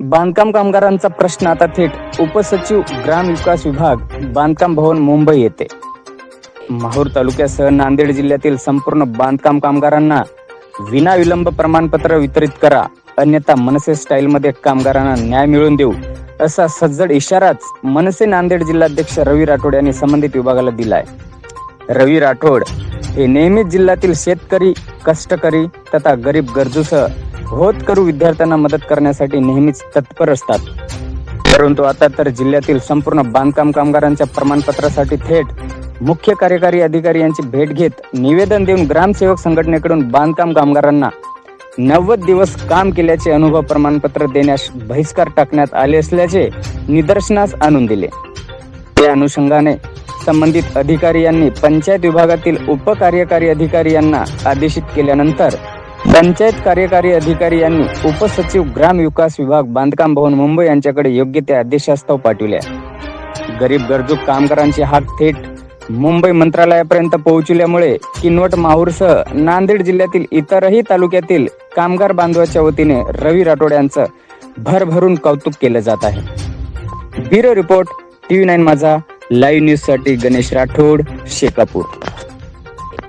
बांधकाम कामगारांचा प्रश्न आता थेट उपसचिव ग्राम विकास विभाग बांधकाम भवन मुंबई येते. माहूर तालुक्यासह नांदेड जिल्ह्यातील संपूर्ण बांधकाम कामगारांना विनाविलंब प्रमाणपत्र वितरित करा. अन्यथा मनसे स्टाईलमध्ये कामगारांना न्याय मिळवून देऊ. असा सज्जड इशाराच मनसे नांदेड जिल्हाध्यक्ष रवी राठोड यांनी संबंधित विभागाला दिलाय. रवी राठोड हे नेहमीच जिल्ह्यातील शेतकरी कष्टकरी तथा गरीब गरजूसह होतकरू विद्यार्थ्यांना मदत करण्यासाठी नेहमीच तत्पर असतात. परंतु आता तर जिल्ह्यातील संपूर्ण बांधकाम कामगारांच्या प्रमाणपत्रासाठी थेट मुख्य कार्यकारी अधिकारी यांची भेट घेत निवेदन देऊन ग्रामसेवक संघटनेकडून बांधकाम कामगारांना नव्वद दिवस काम केल्याचे अनुभव प्रमाणपत्र देण्यास बहिष्कार टाकण्यात आले असल्याचे निदर्शनास आणून दिले. त्या अनुषंगाने संबंधित अधिकारी यांनी पंचायत विभागातील उपकार्यकारी अधिकारी यांना आदेशित केल्यानंतर पंचायत कार्यकारी अधिकारी यांनी उपसचिव ग्राम विकास विभाग बांधकाम भवन मुंबई यांच्याकडे योग्य ते आदेशास्तव पाठविले गरीब गरजू कामगारांचे हात थेट मुंबई मंत्रालयापर्यंत पोहोचवल्यामुळे किनवट माहूरसह नांदेड जिल्ह्यातील इतरही तालुक्यातील कामगार बांधवाच्या वतीने रवी राठोड यांचं भरभरून कौतुक केलं जात आहे. ब्युरो रिपोर्ट टीव्ही नाईन माझा लाईव्ह न्यूजसाठी गणेश राठोड शेकापूर.